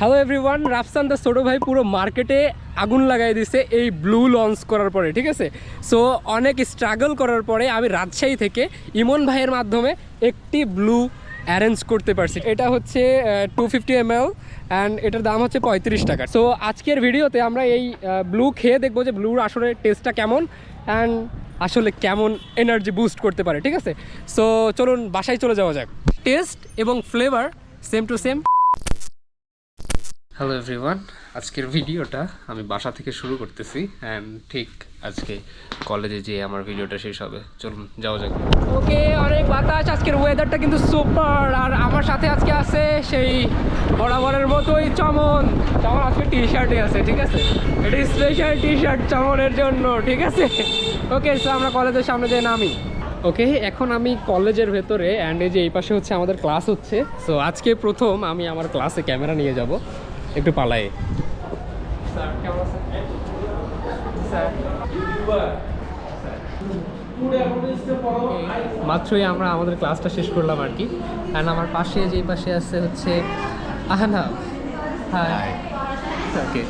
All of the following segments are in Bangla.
হ্যালো এভরিওয়ান রাফসান দা ছোটো ভাই পুরো মার্কেটে আগুন লাগাই দিছে এই ব্লু লঞ্চ করার পরে, ঠিক আছে? সো অনেক স্ট্রাগল করার পরে আমি রাজশাহী থেকে ইমন ভাইয়ের মাধ্যমে একটি ব্লু অ্যারেঞ্জ করতে পারছি। এটা হচ্ছে টু ফিফটি এম এল অ্যান্ড এটার দাম হচ্ছে পঁয়ত্রিশ টাকা। সো আজকের ভিডিওতে আমরা এই ব্লু খেয়ে দেখব যে ব্লুর আসলে টেস্টটা কেমন অ্যান্ড আসলে কেমন এনার্জি বুস্ট করতে পারে, ঠিক আছে? সো চলুন, বাসায় চলে যাওয়া যাক। টেস্ট এবং flavour same to same hello everyone আজকের ভিডিওটা আমি বাসা থেকে শুরু করতেছি অ্যান্ড ঠিক আজকে কলেজে যেয়ে আমার ভিডিওটা শেষ হবে। চলুন, যাওয়া যাক। ওকে, অনেক বাতাস। আজকের ওয়েদারটা কিন্তু সুপার আর আমার সাথে আজকে আছে সেই বরাবরের মতোই চমন। চমন আজকে টি শার্টে আছে, ঠিক আছে? এটা স্পেশাল টি শার্ট চমনের জন্য, ঠিক আছে? ওকে সো আমরা কলেজের সামনে দিয়ে নামি। ওকে এখন আমি কলেজের ভেতরে অ্যান্ড এই যে এই পাশে হচ্ছে আমাদের ক্লাস হচ্ছে। সো আজকে প্রথম আমি আমার ক্লাসে ক্যামেরা নিয়ে যাব। একটু পালায়ে স্যার কেমন আছেন? স্যার। মাত্রই আমরা আমাদের ক্লাসটা শেষ করলাম আর কি। অ্যান্ড আমার পাশে যে পাশে আছে হচ্ছে আহানা হাই ওকে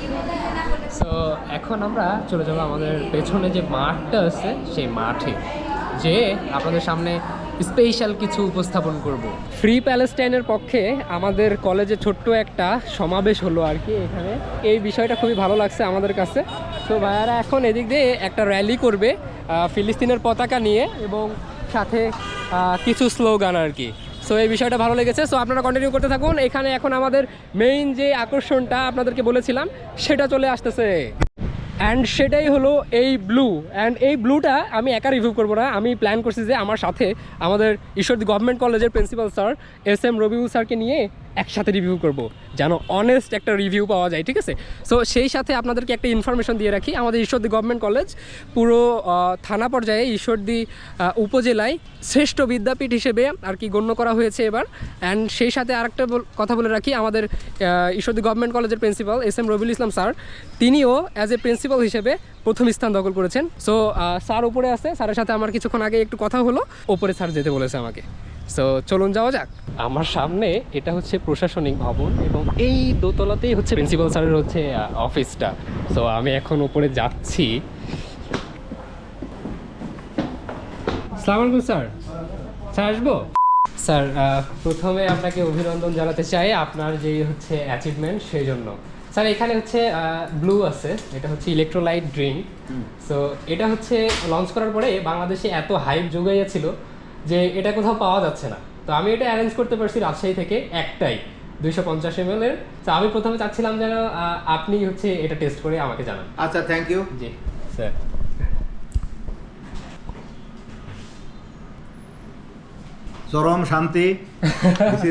সো এখন আমরা চলে যাব আমাদের পেছনে যে মাঠটা আছে সেই মাঠে। যে আপনাদের সামনে স্পেশাল কিছু উপস্থাপন করব। ফ্রি প্যালেস্টাইনের পক্ষে আমাদের কলেজে ছোট্ট একটা সমাবেশ হলো আর কি এখানে। এই বিষয়টা খুবই ভালো লাগছে আমাদের কাছে। তো ভাইয়ারা এখন এদিক দিয়ে একটা র্যালি করবে ফিলিস্তিনের পতাকা নিয়ে এবং সাথে কিছু স্লোগান আর কি। সো এই বিষয়টা ভালো লেগেছে। সো আপনারা কন্টিনিউ করতে থাকুন। এখানে এখন আমাদের মেইন যে আকর্ষণটা আপনাদেরকে বলেছিলাম, সেটা চলে আসতেছে। অ্যান্ড সেটাই হলো এই ব্লু অ্যান্ড এই ব্লুটা আমি একা রিভিউ করব না। আমি প্ল্যান করছি যে আমার সাথে আমাদের ঈশ্বরদী গভর্নমেন্ট কলেজের principal sir S M Rabiul স্যারকে নিয়ে একসাথে রিভিউ করব, যেন অনেস্ট একটা রিভিউ পাওয়া যায়, ঠিক আছে? সো সেই সাথে আপনাদেরকে একটা ইনফরমেশন দিয়ে রাখি, আমাদের ঈশ্বরদী গভর্নমেন্ট কলেজ পুরো থানা পর্যায়ে ঈশ্বরদী উপজেলায় শ্রেষ্ঠ বিদ্যাপীঠ হিসেবে আর কি গণ্য করা হয়েছে এবার। অ্যান্ড সেই সাথে আরেকটা কথা বলে রাখি, আমাদের ঈশ্বরদী গভর্নমেন্ট কলেজের principal S M Rabiul Islam sir, তিনিও অ্যাজ এ প্রিন্সিপাল হিসেবে প্রথম স্থান দখল করেছেন। সো স্যার উপরে আছে, স্যারের সাথে আমার কিছুক্ষণ আগে একটু কথা হলো, ওপরে স্যার যেতে বলেছে আমাকে। সো চলুন যাওয়া যাক। আমার সামনে এটা হচ্ছে প্রশাসনিক ভবন এবং এই দোতলাতেই হচ্ছে প্রিন্সিপাল স্যারের হচ্ছে অফিসটা। সো আমি এখন উপরে যাচ্ছি। আলাইকুম স্যার। স্যার আসব? স্যার প্রথমে আপনাকে অভিনন্দন জানাতে চাই আপনার যে হচ্ছে অ্যাচিভমেন্ট সেই জন্য। স্যার এখানে হচ্ছে ব্লু আছে এটা হচ্ছে ইলেকট্রোলাইট ড্রিঙ্ক সো এটা হচ্ছে লঞ্চ করার পরে বাংলাদেশে এত হাইপ যোগাইয়াছিল। যে এটা কোথাও পাওয়া যাচ্ছে না। তো আমি এটা অ্যারেঞ্জ করতে পারছি রাজশাহী থেকে একটাই দুইশো পঞ্চাশ এম এর। তো আমি প্রথমে চাচ্ছিলাম যেন আপনি হচ্ছে এটা টেস্ট করে আমাকে জানান। আচ্ছা থ্যাংক ইউ জি স্যার চরম শান্তি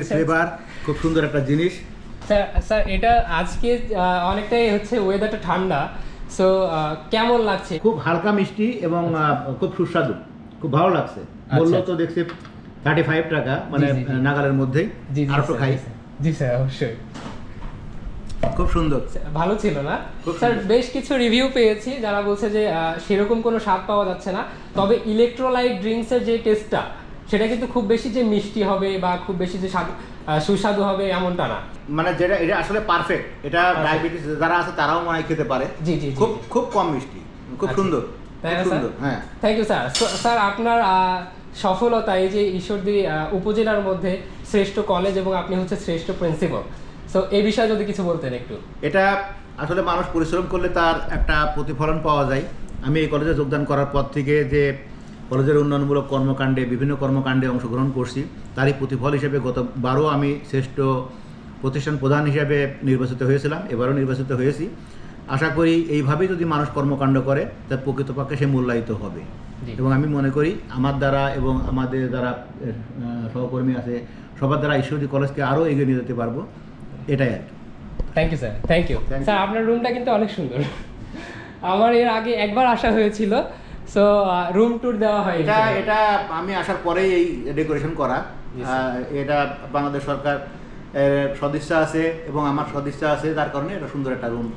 ফ্লেভার খুব সুন্দর একটা জিনিস। স্যার স্যার এটা আজকে অনেকটাই হচ্ছে ওয়েদারটা ঠান্ডা। সো কেমন লাগছে? খুব হালকা মিষ্টি এবং খুব সুস্বাদু খুব ভালো লাগছে। মূল্য তো দেখছি থার্টি ফাইভ টাকা মানে। নাগালের মধ্যেই। আর স্যার, খাই। জি, স্যার। অবশ্যই। খুব সুন্দর। ভালো ছিল না? স্যার বেশ কিছু রিভিউ পেয়েছি যারা বলছে যে সেরকম কোনো স্বাদ পাওয়া যাচ্ছে না। তবে ইলেকট্রোলাইট ড্রিঙ্কসের যে টেস্টটা সেটা কিন্তু খুব বেশি যে মিষ্টি হবে বা খুব বেশি যে স্বাদ সুস্বাদু হবে এমনটা না। মানে যেটা এটা আসলে পারফেক্ট এটা ডায়াবেটিস যারা আছে তারাও মনে খেতে পারে। জি, জি, খুব খুব কম মিষ্টি। খুব আচ্ছা। সুন্দর। খুব সুন্দর হ্যাঁ। থ্যাংক ইউ স্যার স্যার আপনার সফলতা এই যে ঈশ্বরদী উপজেলার মধ্যে শ্রেষ্ঠ কলেজ এবং আপনি হচ্ছে শ্রেষ্ঠ প্রিন্সিপাল সো এই বিষয়ে যদি কিছু বলতেন একটু। এটা আসলে মানুষ পরিশ্রম করলে তার একটা প্রতিফলন পাওয়া যায়। আমি এই কলেজে যোগদান করার পর থেকে যে কলেজের উন্নয়নমূলক কর্মকাণ্ডে, বিভিন্ন কর্মকাণ্ডে অংশগ্রহণ করছি, তারই প্রতিফল হিসেবে গতবারও আমি শ্রেষ্ঠ প্রতিষ্ঠান প্রধান হিসেবে নির্বাচিত হয়েছিলাম, এবারও নির্বাচিত হয়েছি। আশা করি এইভাবেই যদি মানুষ কর্মকাণ্ড করে, তার প্রকৃতপক্ষে সে মূল্যায়িত হবে। এবং আমি মনে করি আমার দ্বারা এবং আমাদের দ্বারা সহকর্মী আছে সবার দ্বারা ঈশ্বরদী কলেজকে আরও এগিয়ে নিয়ে যেতে পারব এটাই আর কি। Thank you sir thank you sir আপনার রুমটা কিন্তু অনেক সুন্দর। আমার এর আগে একবার আসা হয়েছিল সো রুম ট্যুর দেওয়া হয় এটা এটা আমি আসার পরেই এই ডেকোরেশন করা। এটা বাংলাদেশ সরকার সদিচ্ছা আছে এবং আমার সদিচ্ছা আছে তার কারণে এটা সুন্দর একটা রুম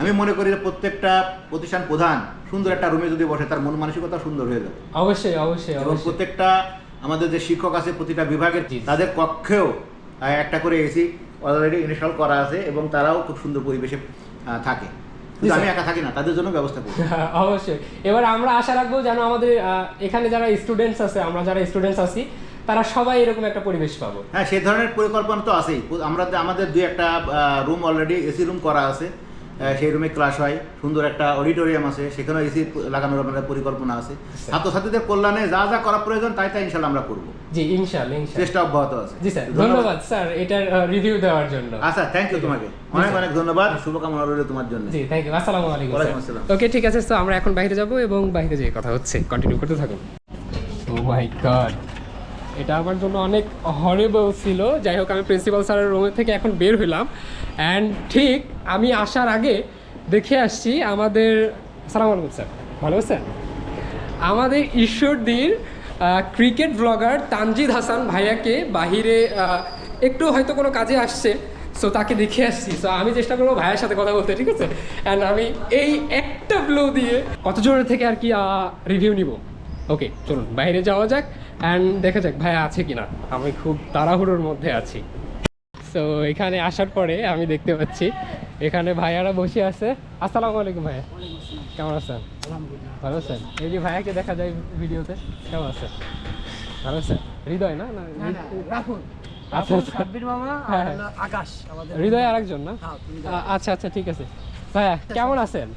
আমি মনে করি যে প্রত্যেকটা প্রতিষ্ঠান প্রধান সুন্দর একটা রুমে যদি বসে তার মন মানসিকতা সুন্দর হয়ে যাবে। অবশ্যই অবশ্যই এবং প্রত্যেকটা আমাদের যে শিক্ষক আছে প্রতিটা বিভাগের। তাদের কক্ষেও একটা করে এসি অলরেডি ইনস্টল করা আছে এবং তারাও খুব সুন্দর পরিবেশে থাকে। আমি একা থাকি না তাদের জন্য ব্যবস্থা করি। অবশ্যই। এবার আমরা আশা রাখব যেন আমাদের এখানে যারা স্টুডেন্টস আছে আমরা যারা স্টুডেন্টস আছি তারা সবাই এরকম একটা পরিবেশ পাবো। হ্যাঁ সেই ধরনের পরিকল্পনা তো আছেই। আমরা আমাদের দুই একটা রুম অলরেডি এসি রুম করা আছে। সেই রুমে ক্লাস হয়। সুন্দর একটা অডিটোরিয়াম আছে। সেখানেও এসি লাগানোর আমাদের পরিকল্পনা আছে। ছাত্রছাত্রীদের কল্যাণে যা যা করা প্রয়োজন তাই তাই ইনশাল্লাহ আমরা করব। জি ইনশাল্লাহ চেষ্টা অব্যাহত আছে। জি স্যার। ধন্যবাদ। স্যার এটার রিভিউ দেওয়ার জন্য। আচ্ছা থ্যাংক ইউ তোমাকে। অনেক অনেক ধন্যবাদ। শুভকামনা রইল তোমার জন্য। জি থ্যাংক ইউ আসসালামু আলাইকুম। ওকে ঠিক আছে তো আমরা এখন বাইরে যাব এবং বাইরে যেয়ে কথা হচ্ছে। কন্টিনিউ করতে থাকুন। ও মাই গড এটা আমার জন্য অনেক হরেবল ছিল। যাই হোক, আমি প্রিন্সিপাল স্যারের রুমের থেকে এখন বের হইলাম। অ্যান্ড ঠিক আমি আসার আগে দেখে আসছি আমাদের, সালাম আলাইকুম স্যার, ভালো আছেন? আমাদের ঈশ্বরদীর ক্রিকেট ব্লগার তানজিদ হাসান ভাইয়াকে বাহিরে একটু হয়তো কোনো কাজে আসছে সো তাকে দেখে আসছি। সো আমি চেষ্টা করব ভাইয়ের সাথে কথা বলতে, ঠিক আছে? অ্যান্ড আমি এই একটা ব্লো দিয়ে কতজনের থেকে আর কি রিভিউ নিব? ওকে চলুন, বাইরে যাওয়া যাক। অ্যান্ড দেখা যাক ভাইয়া আছে কিনা। আমি খুব তাড়াহুড়োর মধ্যে আছি। সো এখানে আসার পরে আমি দেখতে পাচ্ছি এখানে ভাইয়ারা বসে আছে। আসসালামু আলাইকুম ভাইয়া। কেমন আছেন? ভালো আছেন? এই যে ভাইয়াকে দেখা যায় ভিডিওতে কেমন আছেন? ভালো আছেন? হৃদয় না? রাখুন আচ্ছা আচ্ছা। হ্যাঁ। আমাদের হৃদয় আরেকজন না? হ্যাঁ, আচ্ছা আচ্ছা ঠিক আছে। ভাইয়া কেমন আছেন?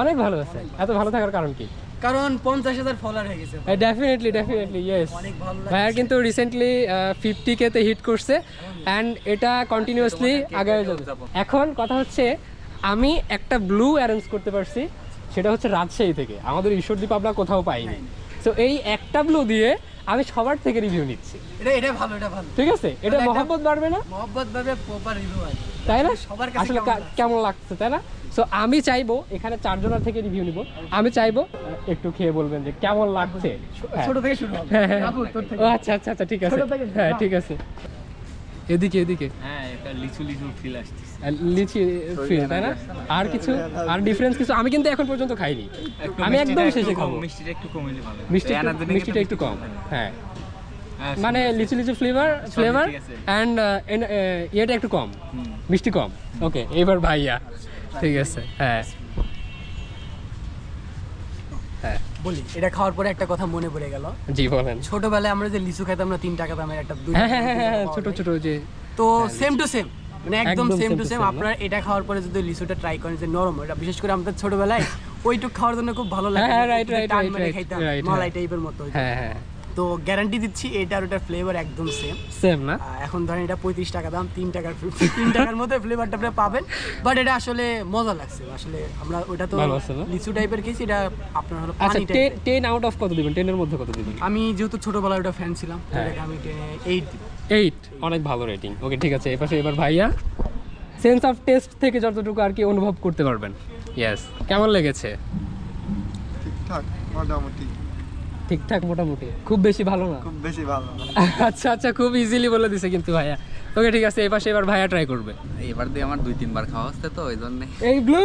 অনেক ভালো আছেন। এত ভালো থাকার কারণ কি? কারণ পঞ্চাশ হাজার ফলোয়ার হয়ে গেছে ডেফিনেটলি ডেফিনেটলি ইয়েস ভাইয়ার কিন্তু রিসেন্টলি ফিফটি কে তে হিট করছে। অ্যান্ড এটা কন্টিনিউয়াসলি আগে যাবে। এখন কথা হচ্ছে আমি একটা ব্লু অ্যারেঞ্জ করতে পারছি সেটা হচ্ছে রাজশাহী থেকে। আমাদের ঈশ্বরদীপ আমরা কোথাও পাইনি। তো এই একটা ব্লু দিয়ে আমি সবার থেকে রিভিউ নিচ্ছি। এটা এটা ভালো এটা ভালো। ঠিক আছে? এটা মহব্বত বাড়বে না? মহব্বত বাড়বে প্রপার রিভিউ আছে তাই না? সবার কাছে আসলে কেমন লাগছে? তাই না? সো আমি চাইব এখানে চারজনের থেকে রিভিউ নিব। আমি চাইব একটু খেয়ে বলবেন যে কেমন লাগছে। ছোট থেকে শুরু হবে। হ্যাঁ, হ্যাঁ। আচ্ছা আচ্ছা আচ্ছা ঠিক আছে। হ্যাঁ ঠিক আছে। এদিকে এদিকে। হ্যাঁ লিচু লিচু ফিল আসতেছে। আর লিচি ফিল তাই না? আর কিছু? আর ডিফারেন্স কিছু? আমি কিন্তু এখন পর্যন্ত খাইনি। আমি একদম শেষে খাব। মিষ্টিটা একটু কম হলে ভালো মিষ্টি মিষ্টিটা একটু কম। হ্যাঁ। হ্যাঁ, মানে লিচু লিচু ফ্লেভার ফ্লেভার অ্যান্ড ইয়েটা একটু কম। মিষ্টি কম। ওকে এবার ভাইয়া। ঠিক আছে। হ্যাঁ হ্যাঁ বলি এটা খাওয়ার পরে একটা কথা মনে পড়ে গেল। জি বলেন। ছোটবেলায় আমরা যে লিচু খেতাম না তিন টাকা দামের একটা দুই হ্যাঁ হ্যাঁ হ্যাঁ ছোট ছোট যে তো সেম টু সেম মানে একদম সেম টু সেম আপনার এটা খাওয়ার পরে যদি লিচুটা ট্রাই করেন যে নরম এটা বিশেষ করে আমাদের ছোটবেলায় ওইটুক খাওয়ার জন্য খুব ভালো লাগে রাইট রাইট রাইট রাইট হ্যাঁ। হ্যাঁ হ্যাঁ। তো গ্যারান্টি দিচ্ছি এটা আর ওটার ফ্লেভার একদম সেম সেম না? এখন ধরেন এটা পঁয়ত্রিশ টাকা দাম তিন টাকার তিন টাকার মধ্যে ফ্লেভারটা আপনি পাবেন। বাট এটা আসলে মজা লাগছে। আসলে আমরা ওটা তো ভালো আছে না? লিচু টাইপের খেয়েছি এটা আপনার হলো আচ্ছা পানি টেন আউট অফ কত দিবেন? টেনের মধ্যে কত দিবেন? আমি যেহেতু ছোটবেলায় ওটা ফ্যান ছিলাম তো হ্যাঁ। এটাকে আমি টেনে এইট দিব। এইট অনেক ভালো রেটিং ওকে ঠিক আছে এপাশে এবার ভাইয়া। সেন্স অফ টেস্ট থেকে যতটুকু আর কি অনুভব করতে পারবেন। ইয়েস কেমন লেগেছে? ঠিকঠাক মোটামুটি ঠিকঠাক মোটামুটি। খুব বেশি ভালো না? খুব বেশি ভালো না। আচ্ছা আচ্ছা খুব ইজিলি বলে দিছে কিন্তু ভাইয়া। ওকে ঠিক আছে এপাশে এবার ভাইয়া ট্রাই করবে। এবার দিয়ে আমার দুই তিনবার খাওয়া হচ্ছে তো ওই জন্য। এই ব্লু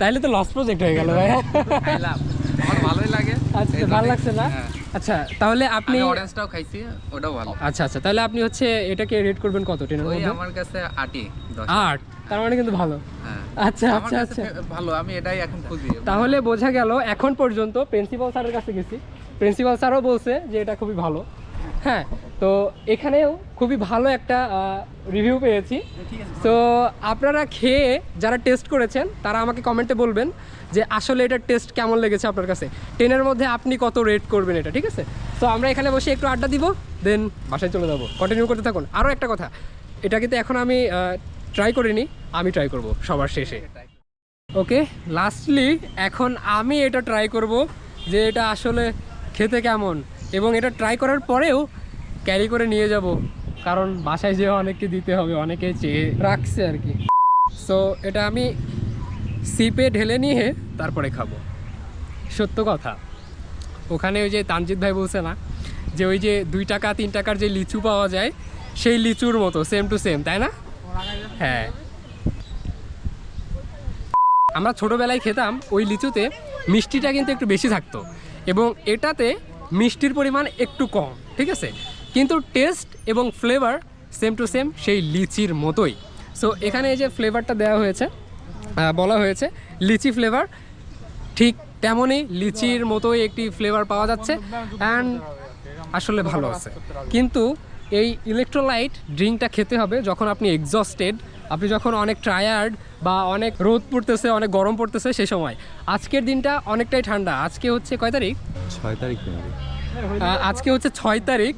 তাইলে তো লস প্রজেক্ট হয়ে গেল ভাইয়া। খাইলাম। আমার ভালোই লাগে। আচ্ছা ভালো লাগছে না? হ্যাঁ। আচ্ছা তাহলে আপনি অরেঞ্জটাও খাইছি ওটাও ভালো। আচ্ছা আচ্ছা তাহলে আপনি হচ্ছে এটাকে রেট করবেন কত টেনের ওই মধ্যে? আমার কাছে আটি দশ আট? তার মানে কিন্তু ভালো। হ্যাঁ। আচ্ছা আচ্ছা আচ্ছা। ভালো আমি এটাই এখন খুঁজি। তাহলে বোঝা গেল এখন পর্যন্ত প্রিন্সিপাল স্যারের কাছে গেছি। প্রিন্সিপাল স্যারও বলছে যে এটা খুবই ভালো। হ্যাঁ তো এখানেও খুবই ভালো একটা রিভিউ পেয়েছি। তো আপনারা খেয়ে যারা টেস্ট করেছেন তারা আমাকে কমেন্টে বলবেন যে আসলে এটার টেস্ট কেমন লেগেছে আপনার কাছে। টেনের মধ্যে আপনি কত রেট করবেন এটা ঠিক আছে? তো আমরা এখানে বসে একটু আড্ডা দিব দেন বাসায় চলে যাব। কন্টিনিউ করতে থাকুন। আরও একটা কথা এটা কিন্তু এখন আমি ট্রাই করিনি, আমি ট্রাই করব সবার শেষে। ওকে লাস্টলি এখন আমি এটা ট্রাই করব যে এটা আসলে খেতে কেমন। এবং এটা ট্রাই করার পরেও ক্যারি করে নিয়ে যাব। কারণ বাসায় যেয়ে অনেককে দিতে হবে, অনেকে চেয়ে রাখছে আর কি। সো এটা আমি সিপে ঢেলে নিয়ে তারপরে খাব। সত্য কথা। ওখানে ওই যে তানজিৎ ভাই বলছে না, যে ওই যে দুই টাকা, তিন টাকার যে লিচু পাওয়া যায়, সেই লিচুর মতো সেম টু সেম তাই না? হ্যাঁ। আমরা ছোটোবেলায় খেতাম ওই লিচুতে, মিষ্টিটা কিন্তু একটু বেশি থাকতো এবং এটাতে মিষ্টির পরিমাণ একটু কম, ঠিক আছে? কিন্তু টেস্ট এবং ফ্লেভার সেম টু সেম সেই লিচির মতোই। সো এখানে এই যে ফ্লেভারটা দেওয়া হয়েছে বলা হয়েছে, লিচি ফ্লেভার ঠিক তেমনই লিচির মতোই একটি ফ্লেভার পাওয়া যাচ্ছে অ্যান্ড আসলে ভালো আছে। কিন্তু এই ইলেকট্রোলাইট ড্রিঙ্কটা খেতে হবে যখন আপনি এক্সস্টেড আপনি যখন অনেক টায়ার্ড বা অনেক রোদ পড়তেছে অনেক গরম পড়তেছে সে সময়। আজকের দিনটা অনেকটাই ঠান্ডা। আজকে হচ্ছে কয় তারিখ? ছয় তারিখ আজকে হচ্ছে ছয় তারিখ।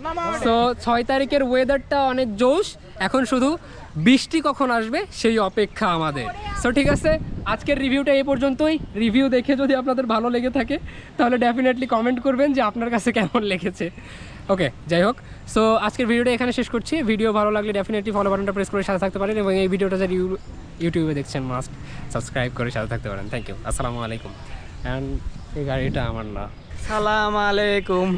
সো ছয় তারিখের ওয়েদারটা অনেক জোশ। এখন শুধু বৃষ্টি কখন আসবে সেই অপেক্ষা আমাদের। সো ঠিক আছে আজকের রিভিউটা এই পর্যন্তই। রিভিউ দেখে যদি আপনাদের ভালো লেগে থাকে তাহলে ডেফিনেটলি কমেন্ট করবেন যে আপনার কাছে কেমন লেগেছে। ওকে যাই হোক। সো আজকের ভিডিওটা এখানে শেষ করছি। ভিডিও ভালো লাগলে ডেফিনেটলি ফলো বাটনটা প্রেস করে সাথে থাকতে পারেন এবং এই ভিডিওটা যারা ইউটিউবে দেখছেন মাস্ট সাবস্ক্রাইব করে সাথে থাকতে পারেন। থ্যাংক ইউ আসসালামু আলাইকুম। অ্যান্ড এই গাড়িটা আমার না। সালাম আলাইকুম।